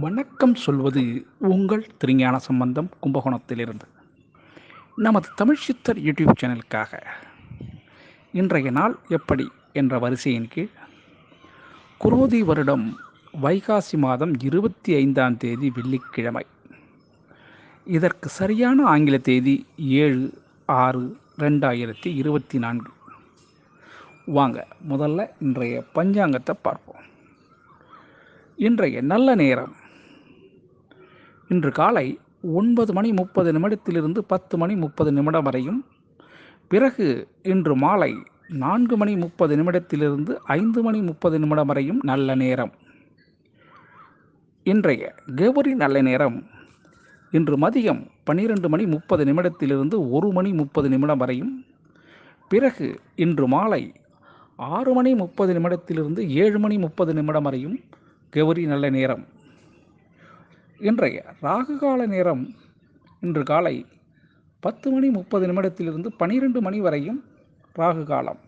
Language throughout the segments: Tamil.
வணக்கம் சொல்வது உங்கள் திருஞான சம்பந்தம் கும்பகோணத்திலிருந்து. நமது தமிழ் சித்தர் யூடியூப் சேனலுக்காக. இன்றைய நாள் எப்படி என்ற வரிசையின் கீழ் குரோதி வருடம் வைகாசி மாதம் இருபத்தி ஐந்தாம் தேதி வெள்ளிக்கிழமை. இதற்கு சரியான ஆங்கில தேதி ஏழு ஆறு ரெண்டாயிரத்தி இருபத்தி நான்கு. வாங்க முதல்ல இன்றைய பஞ்சாங்கத்தை பார்ப்போம். இன்றைய நல்ல நேரம் இன்று காலை ஒன்பது மணி முப்பது நிமிடத்திலிருந்து பத்து மணி முப்பது நிமிடம் வரையும் பிறகு இன்று மாலை நான்கு மணி முப்பது நிமிடத்திலிருந்து ஐந்து மணி முப்பது நிமிடம் வரையும் நல்ல நேரம். இன்றைய கௌரி நல்ல நேரம். இன்று மதியம் பன்னிரெண்டு மணி முப்பது நிமிடத்திலிருந்து ஒரு மணி முப்பது நிமிடம் வரையும் பிறகு இன்று மாலை ஆறு மணி முப்பது நிமிடத்திலிருந்து ஏழு மணி முப்பது நிமிடம் வரையும் கௌரி நல்ல நேரம். இன்றைய ராகு கால நேரம் இன்று காலை பத்து மணி முப்பது நிமிடத்திலிருந்து பனிரெண்டு மணி வரையும் ராகு காலம்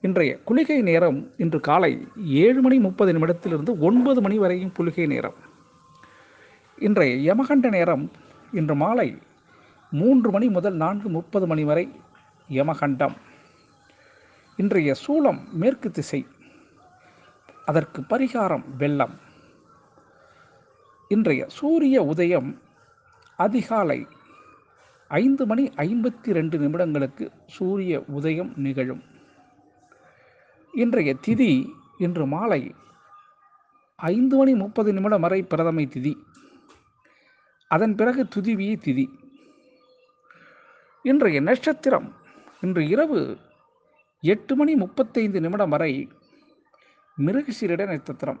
இன்றைய குளிகை நேரம் இன்று காலை ஏழு மணி முப்பது நிமிடத்திலிருந்து ஒன்பது மணி வரையும் புலிகை நேரம். இன்றைய யமகண்ட நேரம் இன்று மாலை மூன்று மணி முதல் நான்கு முப்பது மணி வரை யமகண்டம். இன்றைய சூளம் மேற்கு திசை அதற்கு பரிகாரம் வெள்ளம். இன்றைய சூரிய உதயம் அதிகாலை ஐந்து மணி ஐம்பத்தி ரெண்டு நிமிடங்களுக்கு சூரிய உதயம் நிகழும். இன்றைய திதி இன்று மாலை ஐந்து மணி முப்பது நிமிடம் வரை பிரதமை திதி. அதன் பிறகு துதிவி திதி. இன்றைய நட்சத்திரம் இன்று இரவு எட்டு மணி முப்பத்தைந்து நிமிடம் வரை மிருகசீரிட நட்சத்திரம்.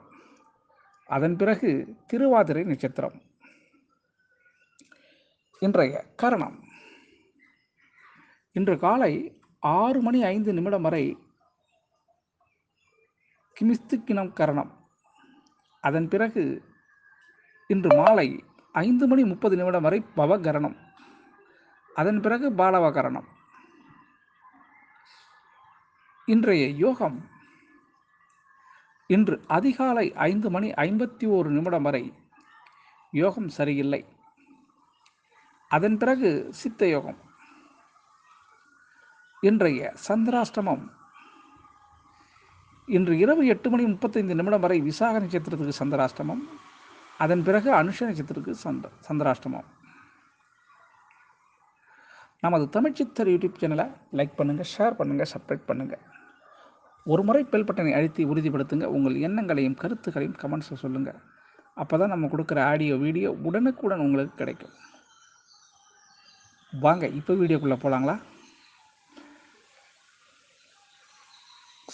அதன் பிறகு திருவாதிரை நட்சத்திரம். இன்றைய கரணம். இன்று காலை ஆறு மணி ஐந்து நிமிடம் வரை கிமிஸ்துக்கினம் கரணம். அதன் பிறகு இன்று மாலை ஐந்து மணி முப்பது நிமிடம் வரை பவகரணம். அதன் பிறகு பாலவகரணம். இன்றைய யோகம் இன்று அதிகாலை ஐந்து மணி ஐம்பத்தி ஓரு நிமிடம் வரை யோகம் சரியில்லை. அதன் பிறகு சித்த யோகம். இன்றைய சந்திராஷ்டமம். இன்று இரவு எட்டு மணி முப்பத்தைந்து நிமிடம் வரை விசாக நட்சத்திரத்துக்கு சந்திராஷ்டமம். அதன் பிறகு அனுஷ நட்சத்திரத்துக்கு சந்த சந்திராஷ்டமம். நமது தமிழ்ச்சித்தர் யூடியூப் சேனலை லைக் பண்ணுங்கள் ஷேர் பண்ணுங்கள் சப்ஸ்கிரைப் பண்ணுங்கள் ஒரு முறை பெல் பட்டனை அழுத்தி உறுதிப்படுத்துங்க. உங்கள் எண்ணங்களையும் கருத்துக்களையும் கமெண்ட்ஸில் சொல்லுங்கள் அப்போ தான் நம்ம கொடுக்குற ஆடியோ வீடியோ உடனுக்குடன் உங்களுக்கு கிடைக்கும். வாங்க இப்போ வீடியோக்குள்ளே போகலாங்களா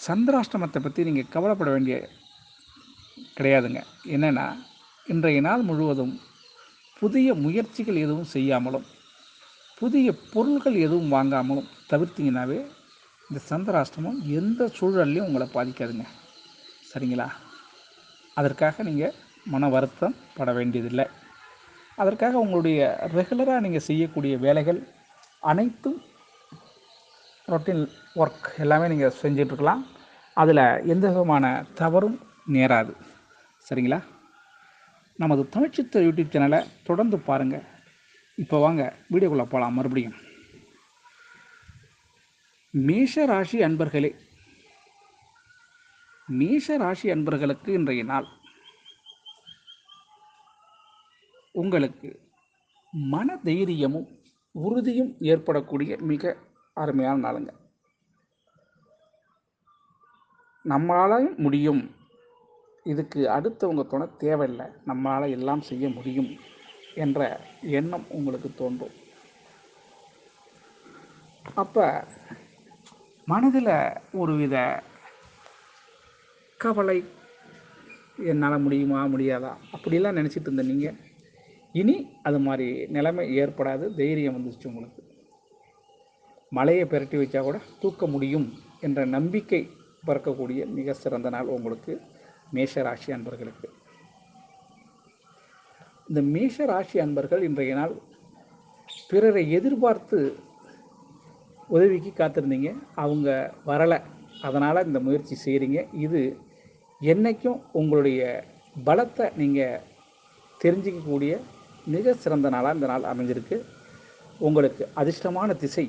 சந்திராஷ்டமத்தை பற்றி நீங்கள் கவலைப்பட வேண்டிய கிடையாதுங்க. என்னென்னா இன்றைய நாள் முழுவதும் புதிய முயற்சிகள் எதுவும் செய்யாமலும் புதிய பொருள்கள் எதுவும் வாங்காமலும் தவிர்த்திங்கனாவே இந்த சந்திராஷ்டமம் எந்த சூழல்லையும் உங்களை பாதிக்காதுங்க. சரிங்களா? அதற்காக நீங்கள் மன வருத்தம் பட வேண்டியதில்லை. அதற்காக உங்களுடைய ரெகுலராக நீங்கள் செய்யக்கூடிய வேலைகள் அனைத்தும் ரொட்டீன் ஒர்க் எல்லாமே நீங்கள் செஞ்சிட்ருக்கலாம் அதில் எந்த விதமான தவறும் நேராது. சரிங்களா? நமது தமிழ்ச்சித்த யூடியூப் சேனலை தொடர்ந்து பாருங்கள் இப்போ வாங்க வீடியோக்குள்ளே போகலாம் மறுபடியும். மேஷ ராசி அன்பர்களே மேஷ ராசி அன்பர்களுக்கு இன்றைய நாள் உங்களுக்கு மன தைரியமும் உறுதியும் ஏற்படக்கூடிய மிக அருமையான நாளுங்க. நம்மளால முடியும். இதுக்கு அடுத்தவங்க துணை தேவையில்லை. நம்மளால் எல்லாம் செய்ய முடியும் என்ற எண்ணம் உங்களுக்கு தோன்றும். அப்போ மனதில் ஒருவித கவலை என்னால் முடியுமா முடியாதா? அப்படிலாம் நினச்சிட்டு இருந்த நீங்கள் இனி அது மாதிரி நிலைமை ஏற்படாது தைரியம் வந்துச்சு உங்களுக்கு. மலையை பெரட்டி வச்சா கூட தூக்க முடியும் என்ற நம்பிக்கை பிறக்கக்கூடிய மிக சிறந்த நாள் உங்களுக்கு மேஷ ராசி அன்பர்களுக்கு. இந்த மேஷ ராசி அன்பர்கள் இன்றைய நாள் பிறரை எதிர்பார்த்து உதவிக்கு காத்திருந்தீங்க. அவங்க வரலை. அதனால் இந்த முயற்சி செய்கிறீங்க இது என்றைக்கும் உங்களுடைய பலத்தை நீங்கள் தெரிஞ்சிக்கக்கூடிய மிக சிறந்த நாளாக இந்த நாள் அமைஞ்சிருக்கு. உங்களுக்கு அதிர்ஷ்டமான திசை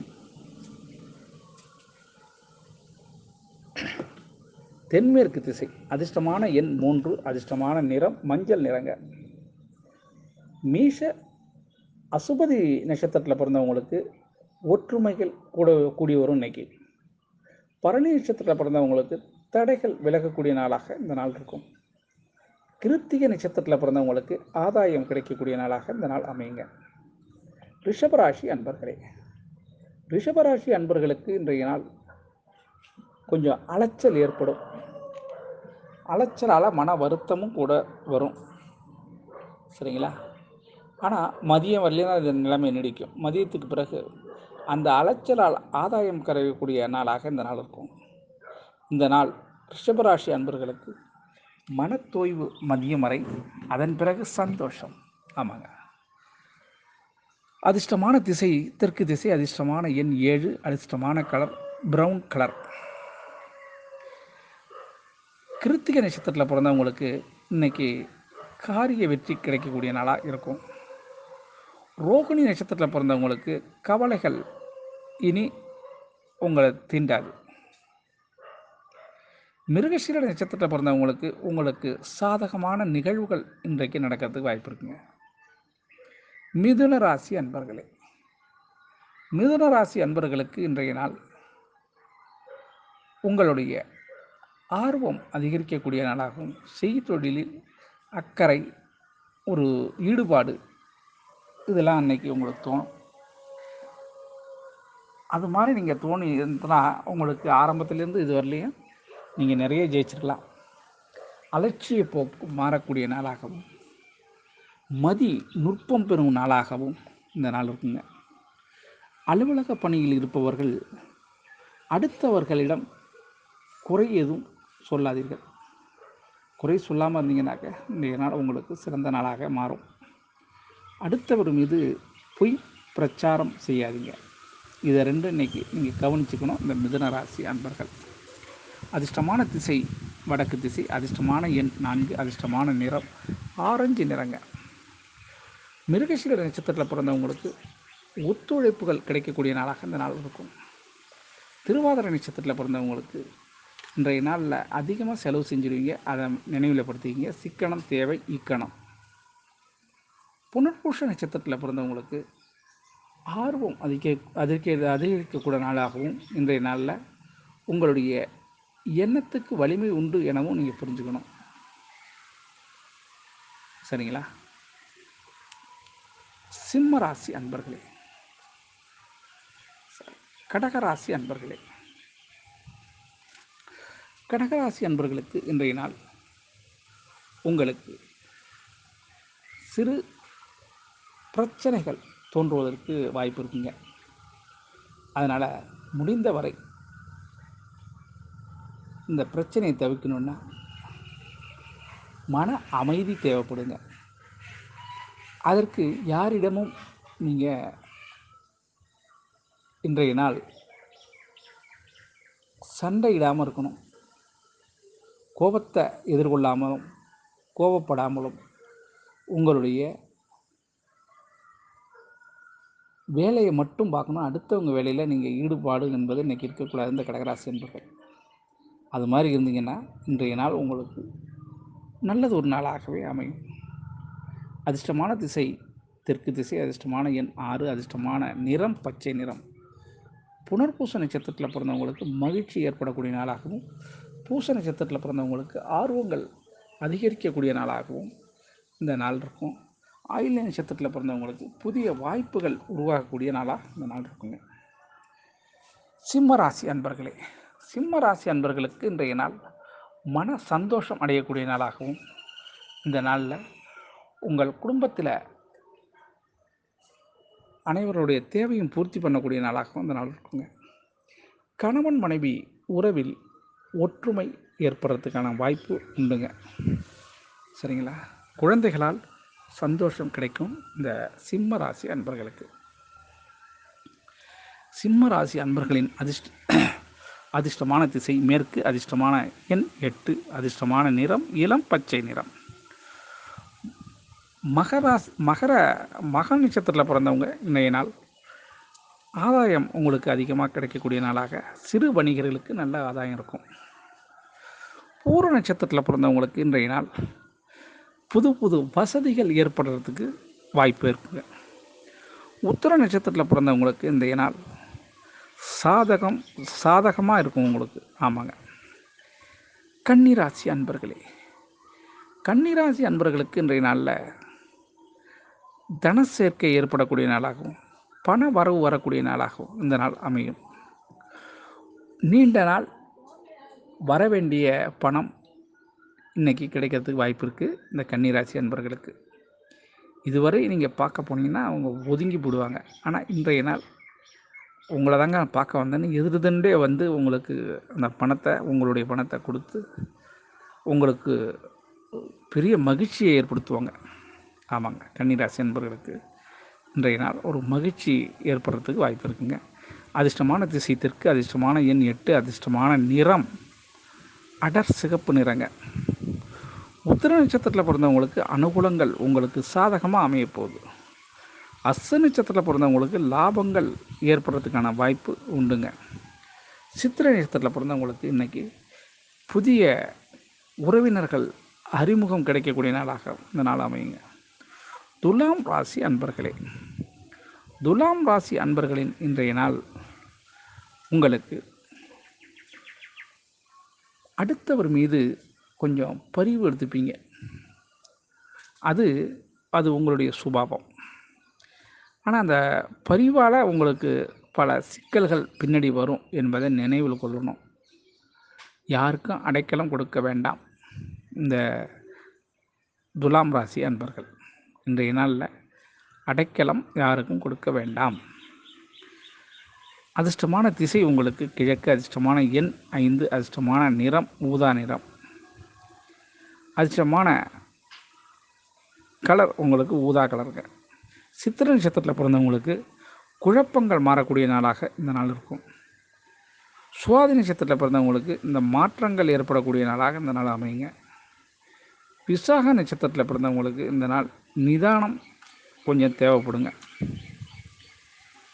தென்மேற்கு திசை. அதிர்ஷ்டமான எண் மூன்று அதிர்ஷ்டமான நிறம் மஞ்சள் நிறங்க. மீஷ அசுபதி நட்சத்திரத்தில் பிறந்தவங்களுக்கு ஒற்றுமைகள் கூட கூடி வரும் இன்னைக்கு பரணி நட்சத்திரத்தில் பிறந்தவங்களுக்கு தடைகள் விலகக்கூடிய நாளாக இந்த நாள் இருக்கும். கிருத்திக நட்சத்திரத்தில் பிறந்தவங்களுக்கு ஆதாயம் கிடைக்கக்கூடிய நாளாக இந்த நாள் அமையுங்க. ரிஷபராசி அன்பர்களே ரிஷபராசி அன்பர்களுக்கு இன்றைய நாள் கொஞ்சம் அலைச்சல் ஏற்படும். அலைச்சலால் மன வருத்தமும் கூட வரும். சரிங்களா? ஆனால் மதியம் வரலாம் தான் இந்த நிலைமை நீடிக்கும். மதியத்துக்கு பிறகு அந்த அலைச்சலால் ஆதாயம் கரையக்கூடிய நாளாக இந்த நாள் இருக்கும். இந்த நாள் ரிஷபராசி அன்பர்களுக்கு மனத்தோய்வு மதியம் வரை அதன் பிறகு சந்தோஷம். ஆமாங்க. அதிர்ஷ்டமான திசை தெற்கு திசை அதிர்ஷ்டமான எண் ஏழு அதிர்ஷ்டமான கலர் ப்ரௌன் கலர் கிருத்திகை நட்சத்திரத்தில் பிறந்தவங்களுக்கு இன்னைக்கு காரிய வெற்றி கிடைக்கக்கூடிய நாளாக இருக்கும். ரோகிணி நட்சத்திரத்தில் பிறந்தவங்களுக்கு கவலைகள் இனி உங்களை தீண்டாது. மிருகசீர நட்சத்திரத்தில் பிறந்தவங்களுக்கு உங்களுக்கு சாதகமான நிகழ்வுகள் இன்றைக்கு நடக்கிறதுக்கு வாய்ப்பு இருக்குங்க. மிதுன ராசி அன்பர்களே மிதுன ராசி அன்பர்களுக்கு இன்றைய நாள் உங்களுடைய ஆர்வம் அதிகரிக்கக்கூடிய நாளாகவும் செய்தொழிலில் அக்கறை ஒரு ஈடுபாடு இதெல்லாம் அன்னைக்கு உங்களுக்கு தோணும். அது மாதிரி நீங்கள் தோணி இருந்தனா உங்களுக்கு ஆரம்பத்துலேருந்து இது வரலையும் நீங்கள் நிறைய ஜெயிச்சிருக்கலாம். அலட்சிய போக்கு மாறக்கூடிய நாளாகவும் மதி நுட்பம் பெறும் நாளாகவும் இந்த நாள் இருக்குங்க. அலுவலக பணியில் இருப்பவர்கள் அடுத்தவர்களிடம் குறை எதுவும் சொல்லாதீர்கள். குறை சொல்லாமல் இருந்தீங்கன்னாக்க இன்றைய நாள் உங்களுக்கு சிறந்த நாளாக மாறும். அடுத்தவர் மீது பொய் பிரச்சாரம் செய்யாதீங்க. இதை ரெண்டும் இன்னைக்கு நீங்கள் கவனிச்சுக்கணும் இந்த மிதுன ராசி அன்பர்கள். அதிர்ஷ்டமான திசை வடக்கு திசை அதிர்ஷ்டமான எண் நான்கு அதிர்ஷ்டமான நிறம் ஆரஞ்சு நிறங்க. மிருகசீர நட்சத்திரத்தில் பிறந்தவங்களுக்கு ஒத்துழைப்புகள் கிடைக்கக்கூடிய நாளாக இந்த நாள் இருக்கும். திருவாதிரை நட்சத்திரத்தில் பிறந்தவங்களுக்கு இன்றைய நாளில் அதிகமாக செலவு செஞ்சுருவீங்க. அதை நினைவில் படுத்திக்கிங்க சிக்கனம் தேவை இக்கணம். புனர்பூஷ நட்சத்திரத்தில் பிறந்தவங்களுக்கு ஆர்வம் அதிக அதிக அதிகரிக்கக்கூட நாளாகவும் இன்றைய நாளில் உங்களுடைய எண்ணத்துக்கு வலிமை உண்டு எனவும் நீங்கள் புரிஞ்சுக்கணும். சரிங்களா? சிம்ம ராசி அன்பர்களே. கடகராசி அன்பர்களே. கடகராசி அன்பர்களுக்கு இன்றைய நாள் உங்களுக்கு சிறு பிரச்சனைகள் தோன்றுவதற்கு வாய்ப்பு இருக்குங்க. அதனால் முடிந்தவரை இந்த பிரச்சனையை தவிர்க்கணுன்னா மன அமைதி தேவைப்படுங்க. அதற்கு யாரிடமும் நீங்கள் இன்றைய நாள் சண்டையிடாமல் இருக்கணும். கோபத்தை எதிர்கொள்ளாமலும் கோபப்படாமலும் உங்களுடைய வேலையை மட்டும் பார்க்கணும். அடுத்தவங்க வேலையில் நீங்கள் ஈடுபாடு என்பது இன்றைக்கி இருக்கக்கூடாது இந்த கடகராசி என்பர்கள். அது மாதிரி இருந்தீங்கன்னா இன்றைய நாள் உங்களுக்கு நல்லது ஒரு நாளாகவே அமையும். அதிர்ஷ்டமான திசை தெற்கு திசை அதிர்ஷ்டமான எண் ஆறு அதிர்ஷ்டமான நிறம் பச்சை நிறம். புனர்பூச நட்சத்திரத்தில் பிறந்தவங்களுக்கு மகிழ்ச்சி ஏற்படக்கூடிய நாளாகவும் பூச நட்சத்திரத்தில் பிறந்தவங்களுக்கு ஆர்வங்கள் அதிகரிக்கக்கூடிய நாளாகவும் இந்த நாள் இருக்கும். ஆயில் நட்சத்திரத்தில் பிறந்தவங்களுக்கு புதிய வாய்ப்புகள் உருவாகக்கூடிய நாளாக இந்த நாள் இருக்குங்க. சிம்ம ராசி அன்பர்களே சிம்ம ராசி அன்பர்களுக்கு இன்றைய நாள் மன சந்தோஷம் அடையக்கூடிய நாளாகவும் இந்த நாளில் உங்கள் குடும்பத்தில் அனைவருடைய தேவையும் பூர்த்தி பண்ணக்கூடிய நாளாகவும் இந்த நாள் இருக்குங்க. கணவன் மனைவி உறவில் ஒற்றுமை ஏற்படுறதுக்கான வாய்ப்பு உண்டுங்க. சரிங்களா? குழந்தைகளால் சந்தோஷம் கிடைக்கும் இந்த சிம்ம ராசி அன்பர்களுக்கு. சிம்ம ராசி அன்பர்களின் அதிர்ஷ்ட அதிர்ஷ்டமான திசை மேற்கு அதிர்ஷ்டமான எண் எட்டு அதிர்ஷ்டமான நிறம் இளம் பச்சை நிறம். மகராஸ் மகர மக நட்சத்திரத்தில் பிறந்தவங்க இன்றைய நாள். ஆதாயம் உங்களுக்கு அதிகமாக கிடைக்கக்கூடிய நாளாக. சிறு வணிகர்களுக்கு நல்ல ஆதாயம் இருக்கும். பூர நட்சத்திரத்தில் பிறந்தவங்களுக்கு இன்றைய நாள் புது புது வசதிகள் ஏற்படுறதுக்கு வாய்ப்பு இருக்குங்க. உத்தர நட்சத்திரத்தில் பிறந்தவங்களுக்கு இன்றைய நாள் சாதகம் சாதகமாக இருக்கும் உங்களுக்கு. ஆமாங்க. கன்னிராசி அன்பர்களே கன்னிராசி அன்பர்களுக்கு இன்றைய நாளில் தன சேர்க்கை ஏற்படக்கூடிய நாளாகவும் பண வரவு வரக்கூடிய நாளாகவும் இந்த நாள் அமையும். நீண்ட நாள் வர வேண்டிய பணம் இன்றைக்கி கிடைக்கிறதுக்கு வாய்ப்பு இருக்குது இந்த கன்னிராசி அன்பர்களுக்கு. இதுவரை நீங்கள் பார்க்க போனீங்கன்னா அவங்க ஒதுங்கி போடுவாங்க. ஆனால் இன்றைய நாள் உங்களை தாங்க நான் பார்க்க வந்தேன்னு எதிர்தண்டே வந்து உங்களுக்கு அந்த பணத்தை உங்களுடைய பணத்தை கொடுத்து உங்களுக்கு பெரிய மகிழ்ச்சியை ஏற்படுத்துவாங்க. ஆமாங்க கன்னிராசி என்பவர்களுக்கு இன்றைய நாள் ஒரு மகிழ்ச்சி ஏற்படுறதுக்கு வாய்ப்பு இருக்குங்க. அதிர்ஷ்டமான திசை தெற்கு அதிர்ஷ்டமான எண் எட்டு அதிர்ஷ்டமான நிறம் அடர் சிகப்பு நிறங்க. உத்திர நட்சத்திரத்தில் பிறந்தவங்களுக்கு அனுகூலங்கள் உங்களுக்கு சாதகமாக அமைய போகுது. நட்சத்திரத்தில் பிறந்தவங்களுக்கு லாபங்கள் ஏற்படுறதுக்கான வாய்ப்பு உண்டுங்க. சித்திரை நட்சத்திரத்தில் பிறந்தவங்களுக்கு இன்றைக்கி புதிய உறவினர்கள் அறிமுகம் கிடைக்கக்கூடிய நாளாக இந்த நாள் அமையுங்க. துலாம் ராசி அன்பர்களே துலாம் ராசி அன்பர்களின் இன்றைய நாள் உங்களுக்கு அடுத்தவர் மீது கொஞ்சம் பரிவு எடுத்துப்பீங்க. அது அது உங்களுடைய சுபாவம். ஆனால் அந்த பரிவால் உங்களுக்கு பல சிக்கல்கள் பின்னாடி வரும் என்பதை நினைவில் கொள்ளணும். யாருக்கும் அடைக்கலம் கொடுக்க வேண்டாம். இந்த துலாம் ராசி அன்பர்கள் இன்றைய நாளில் அடைக்கலம் யாருக்கும் கொடுக்க வேண்டாம். அதிர்ஷ்டமான திசை உங்களுக்கு கிழக்கு அதிர்ஷ்டமான எண் ஐந்து அதிர்ஷ்டமான நிறம் ஊதா நிறம். அதிர்ஷ்டமான கலர் உங்களுக்கு ஊதா கலருங்க. சித்திரை நட்சத்திரத்தில் பிறந்தவங்களுக்கு குழப்பங்கள் மாறக்கூடிய நாளாக இந்த நாள் இருக்கும். சுவாதி நட்சத்திரத்தில் பிறந்தவங்களுக்கு இந்த மாற்றங்கள் ஏற்படக்கூடிய நாளாக இந்த நாள் அமையுங்க. விசாக நட்சத்திரத்தில் பிறந்தவங்களுக்கு இந்த நாள் நிதானம் கொஞ்சம் தேவைப்படுங்க.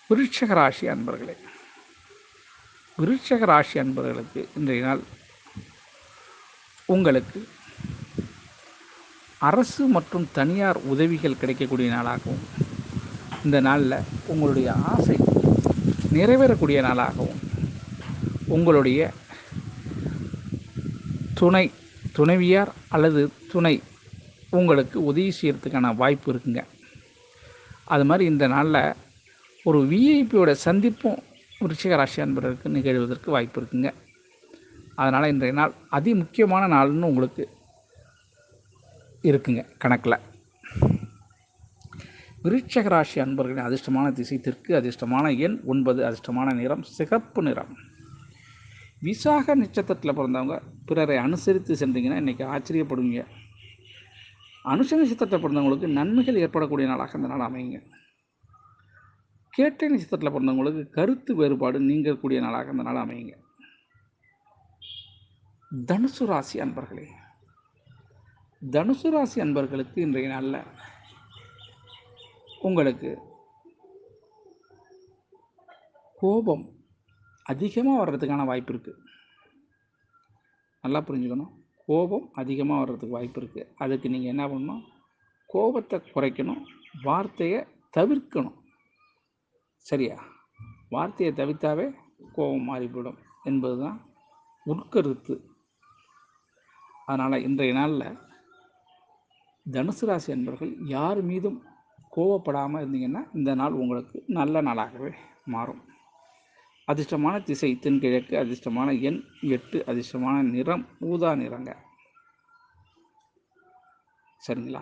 விருட்சக ராசி அன்பர்களே விருட்சக ராசி அன்பர்களுக்கு இன்றைய நாள் உங்களுக்கு அரசு மற்றும் தனியார் உதவிகள் கிடைக்கக்கூடிய நாளாகவும் இந்த நாளில் உங்களுடைய ஆசை நிறைவேறக்கூடிய நாளாகவும் உங்களுடைய துணை துணைவியார் அல்லது துணை உங்களுக்கு உதவி செய்கிறதுக்கான வாய்ப்பு இருக்குங்க. அது மாதிரி இந்த நாளில் ஒரு விஐபியோட சந்திப்பும் விருச்சிக ராசி அன்பர்களுக்கு நிகழ்வதற்கு வாய்ப்பு இருக்குங்க. அதனால் இன்றைய நாள் அதி முக்கியமான நாள்னு உங்களுக்கு இருக்குங்க கணக்கில். விருட்சக ராசி அன்பர்களின் அதிர்ஷ்டமான திசை தெற்கு அதிர்ஷ்டமான எண் ஒன்பது அதிர்ஷ்டமான நிறம் சிகப்பு நிறம். விசாக நட்சத்திரத்தில் பிறந்தவங்க பிறரை அனுசரித்து சென்றீங்கன்னா இன்றைக்கி ஆச்சரியப்படுவீங்க. அனுச நட்சத்திரத்தில் பிறந்தவங்களுக்கு நன்மைகள் ஏற்படக்கூடிய நாளாக இந்த நாள் அமையுங்க. கேட்டை நட்சத்திரத்தில் பிறந்தவங்களுக்கு கருத்து வேறுபாடு நீங்கக்கூடிய நாளாக இந்த நாள் அமையுங்க. தனுசு ராசி அன்பர்களே தனுசு ராசி அன்பர்களுக்கு இன்றைய நாளில் உங்களுக்கு கோபம் அதிகமாக வர்றதுக்கான வாய்ப்பு இருக்குது நல்லா புரிஞ்சுக்கணும். கோபம் அதிகமாக வர்றதுக்கு வாய்ப்பு இருக்குது அதுக்கு நீங்கள் என்ன பண்ணணும்? கோபத்தை குறைக்கணும். வார்த்தையை தவிர்க்கணும். சரியா? வார்த்தையை தவிர்த்தாவே கோபம் மாறிவிடும் என்பது தான் உட்கருத்து அதனால் இன்றைய நாளில் தனுசு ராசி அன்பர்கள் யார் மீதும் கோவப்படாமல் இருந்தீங்கன்னா இந்த நாள் உங்களுக்கு நல்ல நாளாகவே மாறும். அதிர்ஷ்டமான திசை தென்கிழக்கு அதிர்ஷ்டமான எண் எட்டு அதிர்ஷ்டமான நிறம் ஊதா நிறங்க. சரிங்களா?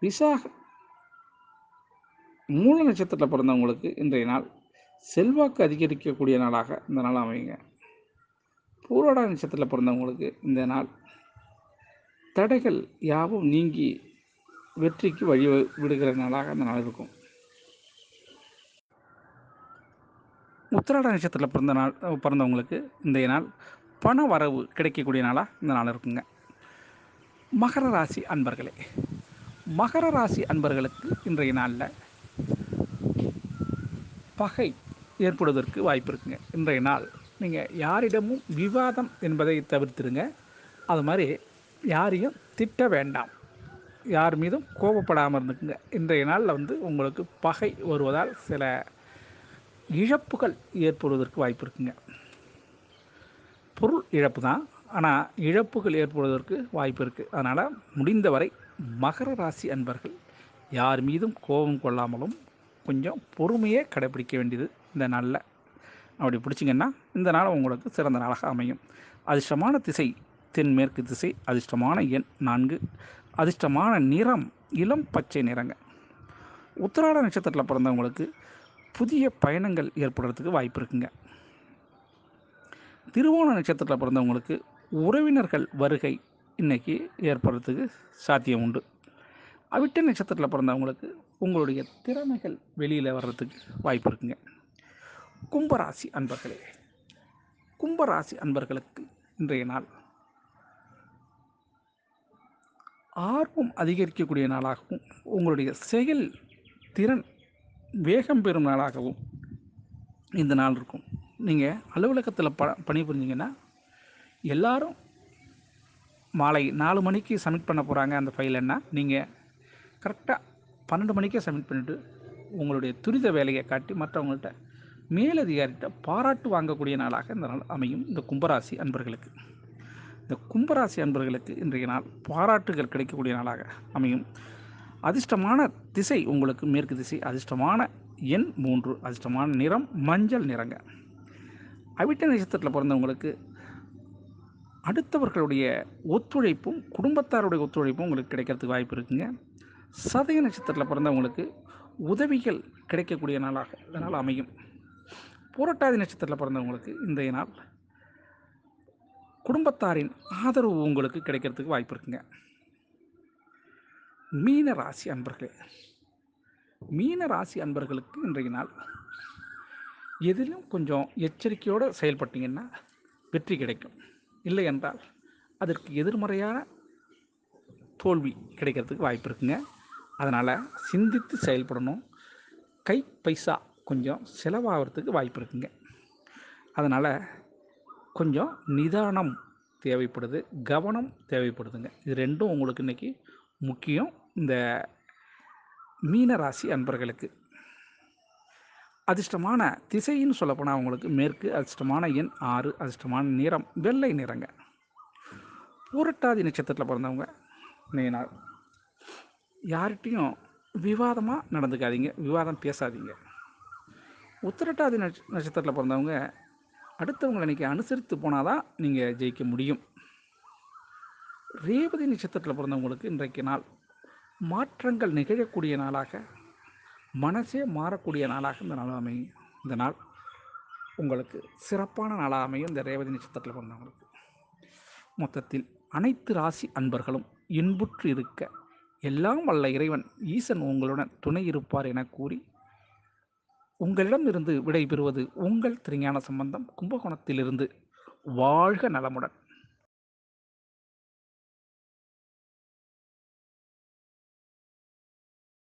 விசாக மூல நட்சத்திரத்தில் பிறந்தவங்களுக்கு இன்றைய நாள் செல்வாக்கு அதிகரிக்கக்கூடிய நாளாக இந்த நாள் அமையுங்க. பூரோட நட்சத்திரத்தில் பிறந்தவங்களுக்கு இந்த நாள் தடைகள் யாவும் நீங்கி வெற்றிக்கு வழி விடுகிற நாளாக அந்த நாள் இருக்கும். உத்திராட நட்சத்திரத்தில் பிறந்த நாள் பிறந்தவங்களுக்கு இன்றைய நாள் பண வரவு கிடைக்கக்கூடிய நாளாக இந்த நாள் இருக்குங்க. மகர ராசி அன்பர்களே மகர ராசி அன்பர்களுக்கு இன்றைய நாளில் பகை ஏற்படுவதற்கு வாய்ப்பு இருக்குங்க. இன்றைய நாள் நீங்கள் யாரிடமும் விவாதம் என்பதை தவிர்த்துருங்க. அது மாதிரி யாரையும் திட்ட வேண்டாம். யார் மீதும் கோபப்படாமல் இருந்துக்குங்க. இன்றைய நாளில் வந்து உங்களுக்கு பகை வருவதால் சில இழப்புகள் ஏற்படுவதற்கு வாய்ப்பு இருக்குங்க. பொருள் இழப்பு தான். ஆனால் இழப்புகள் ஏற்படுவதற்கு வாய்ப்பு இருக்குது அதனால் முடிந்தவரை மகர ராசி அன்பர்கள் யார் மீதும் கோபம் கொள்ளாமலும் கொஞ்சம் பொறுமையே கடைபிடிக்க வேண்டியது இந்த நாளில். அப்படி பிடிச்சிங்கன்னா இந்த நாள் உங்களுக்கு சிறந்த நாளாக அமையும். அதிர்ஷ்டமான திசை தென்மேற்கு திசை அதிர்ஷ்டமான எண் நான்கு. அதிர்ஷ்டமான நிறம் இளம் பச்சை நிறங்க. உத்திராட நட்சத்திரத்தில் பிறந்தவங்களுக்கு புதிய பயணங்கள் ஏற்படுறதுக்கு வாய்ப்பு இருக்குங்க. திருவோண நட்சத்திரத்தில் பிறந்தவங்களுக்கு உறவினர்கள் வருகை இன்னைக்கு ஏற்படுறதுக்கு சாத்தியம் உண்டு. அவிட்ட நட்சத்திரத்தில் பிறந்தவங்களுக்கு உங்களுடைய திறமைகள் வெளியில் வர்றதுக்கு வாய்ப்பு இருக்குங்க. கும்பராசி அன்பர்களே கும்பராசி அன்பர்களுக்கு இன்றைய நாள் ஆர்வம் அதிகரிக்கக்கூடிய நாளாகவும் உங்களுடைய செயல் திறன் வேகம் பெறும் நாளாகவும் இந்த நாள் இருக்கும். நீங்கள் அலுவலகத்தில் ப பணிபுரிஞ்சிங்கன்னா எல்லாரும் மாலை நாலு மணிக்கு சப்மிட் பண்ண போகிறாங்க அந்த ஃபைலன்னா நீங்கள் கரெக்டாக பன்னெண்டு மணிக்கே சப்மிட் பண்ணிவிட்டு உங்களுடைய துரித வேலையை காட்டி மற்றவங்கள்ட்ட மேலதிகாரிகிட்ட பாராட்டு வாங்கக்கூடிய நாளாக இந்த நாள் அமையும். இந்த கும்பராசி அன்பர்களுக்கு. இந்த கும்பராசி அன்பர்களுக்கு இன்றைய நாள் பாராட்டுகள் கிடைக்கக்கூடிய நாளாக அமையும். அதிர்ஷ்டமான திசை உங்களுக்கு மேற்கு திசை அதிர்ஷ்டமான எண் மூன்று அதிர்ஷ்டமான நிறம் மஞ்சள் நிறங்க. அவிட்ட நட்சத்திரத்தில் பிறந்தவங்களுக்கு அடுத்தவர்களுடைய ஒத்துழைப்பும் குடும்பத்தாருடைய ஒத்துழைப்பும் உங்களுக்கு கிடைக்கிறதுக்கு வாய்ப்பு இருக்குங்க. சதய நட்சத்திரத்தில் பிறந்தவங்களுக்கு உதவிகள் கிடைக்கக்கூடிய நாளாக இதனால் அமையும். புரட்டாதி நட்சத்திரத்தில் பிறந்தவங்களுக்கு இன்றைய நாள் குடும்பத்தாரின் ஆதரவு உங்களுக்கு கிடைக்கிறதுக்கு வாய்ப்பு இருக்குங்க. மீன ராசி அன்பர்களே மீன ராசி அன்பர்களுக்கு இன்றைய நாள் எதிலும் கொஞ்சம் எச்சரிக்கையோடு செயல்பட்டீங்கன்னா வெற்றி கிடைக்கும். இல்லை என்றால் அதற்கு எதிர்மறையான தோல்வி கிடைக்கிறதுக்கு வாய்ப்பு இருக்குங்க. அதனால் சிந்தித்து செயல்படணும். கை பைசா கொஞ்சம் செலவாகிறதுக்கு வாய்ப்பு இருக்குங்க. அதனால் கொஞ்சம் நிதானம் தேவைப்படுது கவனம் தேவைப்படுதுங்க. இது ரெண்டும் உங்களுக்கு இன்றைக்கி முக்கியம். இந்த மீன ராசி அன்பர்களுக்கு. அதிர்ஷ்டமான திசைன்னு சொல்லப்போனால் அவங்களுக்கு மேற்கு அதிர்ஷ்டமான எண் ஆறு அதிர்ஷ்டமான நிறம் வெள்ளை நிறங்க. புரட்டாதி நட்சத்திரத்தில் பிறந்தவங்க இன்னைய யார்கிட்டையும் விவாதமாக நடந்துக்காதீங்க விவாதம் பேசாதீங்க. உத்திரட்டாதி நட்ச நட்சத்திரத்தில் பிறந்தவங்க அடுத்தவங்களை நீங்கள் அனுசரித்து போனால் தான் நீங்கள் ஜெயிக்க முடியும். ரேவதி நட்சத்திரத்தில் பிறந்தவங்களுக்கு இன்றைக்கு நாள் மாற்றங்கள் நிகழக்கூடிய நாளாக மனசே மாறக்கூடிய நாளாக இந்த நாள் அமையும். இந்த நாள் உங்களுக்கு சிறப்பான நாளாக அமையும் இந்த ரேவதி நட்சத்திரத்தில் பிறந்தவங்களுக்கு. மொத்தத்தில் அனைத்து ராசி அன்பர்களும் இன்புற்று இருக்க எல்லாம் வல்ல இறைவன் ஈசன் உங்களுடன் துணை இருப்பார் என கூறி உங்களிடம் இருந்து விடைபெறுவது உங்கள் திருஞான சம்பந்தம் கும்பகோணத்திலிருந்து. வாழ்க நலமுடன்.